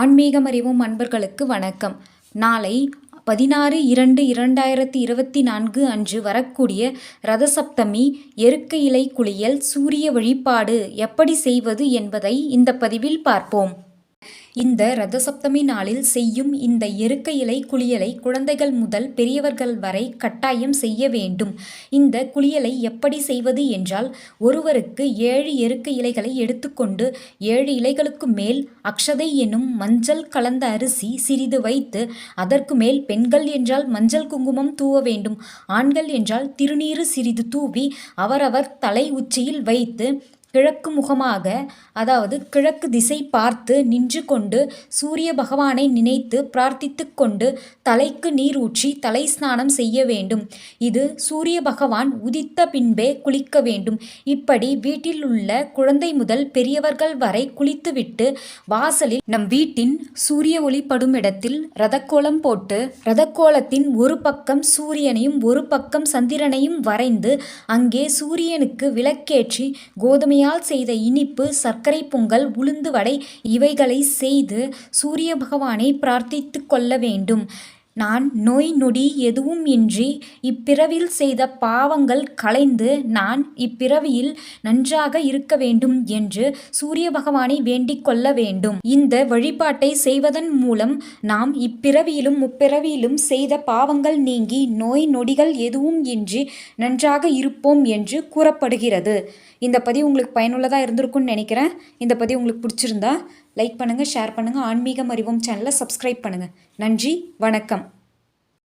ஆன்மீகம் அறிவும் அன்பர்களுக்கு வணக்கம். நாளை பதினாறு இரண்டு இரண்டாயிரத்தி இருபத்தி நான்கு அன்று வரக்கூடிய ரதசப்தமி எருக்க இலை குளியல் சூரிய வழிபாடு எப்படி செய்வது என்பதை இந்த பதிவில் பார்ப்போம். இந்த ரதசப்தமி நாளில் செய்யும் இந்த எருக்க இலை குளியலை குழந்தைகள் முதல் பெரியவர்கள் வரை கட்டாயம் செய்ய வேண்டும். இந்த குளியலை எப்படி செய்வது என்றால் ஒருவருக்கு ஏழு எருக்க இலைகளை எடுத்துக்கொண்டு ஏழு இலைகளுக்கு மேல் அக்ஷதை எனும் மஞ்சள் கலந்த அரிசி சிறிது வைத்து அதற்கு மேல் பெண்கள் என்றால் மஞ்சள் குங்குமம் தூவ வேண்டும். ஆண்கள் என்றால் திருநீறு சிறிது தூவி அவரவர் தலை உச்சியில் வைத்து கிழக்கு முகமாக அதாவது கிழக்கு திசை பார்த்து நின்று கொண்டு சூரிய பகவானை நினைத்து பிரார்த்தித்து கொண்டு தலைக்கு நீர் ஊற்றி தலை ஸ்நானம் செய்ய வேண்டும். இது சூரிய பகவான் உதித்த பின்பே குளிக்க வேண்டும். இப்படி வீட்டில் உள்ள குழந்தை முதல் பெரியவர்கள் வரை குளித்துவிட்டு வாசலில் நம் வீட்டின் சூரிய ஒளி படும் இடத்தில் ரதக்கோலம் போட்டு ரதக்கோலத்தின் ஒரு பக்கம் சூரியனையும் ஒரு பக்கம் சந்திரனையும் வரைந்து அங்கே சூரியனுக்கு விளக்கேற்றி கோதுமையால் செய்த இனிப்பு சர்க்கரை பொங்கல் உளுந்து வடை இவைகளை செய்து சூரிய பகவானை பிரார்த்தித்து கொள்ள வேண்டும். நான் நோய் நொடி எதுவும் இன்றி இப்பிறவியில் செய்த பாவங்கள் களைந்து நான் இப்பிறவியில் நன்றாக இருக்க வேண்டும் என்று சூரிய பகவானை வேண்டிக் கொள்ள வேண்டும். இந்த வழிபாட்டை செய்வதன் மூலம் நாம் இப்பிறவியிலும் முப்பிறவியிலும் செய்த பாவங்கள் நீங்கி நோய் நொடிகள் எதுவும் இன்றி நன்றாக இருப்போம் என்று கூறப்படுகிறது. இந்த பதிவு உங்களுக்கு பயனுள்ளதாக இருந்திருக்கும்னு நினைக்கிறேன். இந்த பதிவு உங்களுக்கு பிடிச்சிருந்தா லைக் பண்ணுங்கள் ஷேர் பண்ணுங்கள் ஆன்மீகம் அறிவோம் சேனலை சப்ஸ்கிரைப் பண்ணுங்கள் நன்றி வணக்கம்.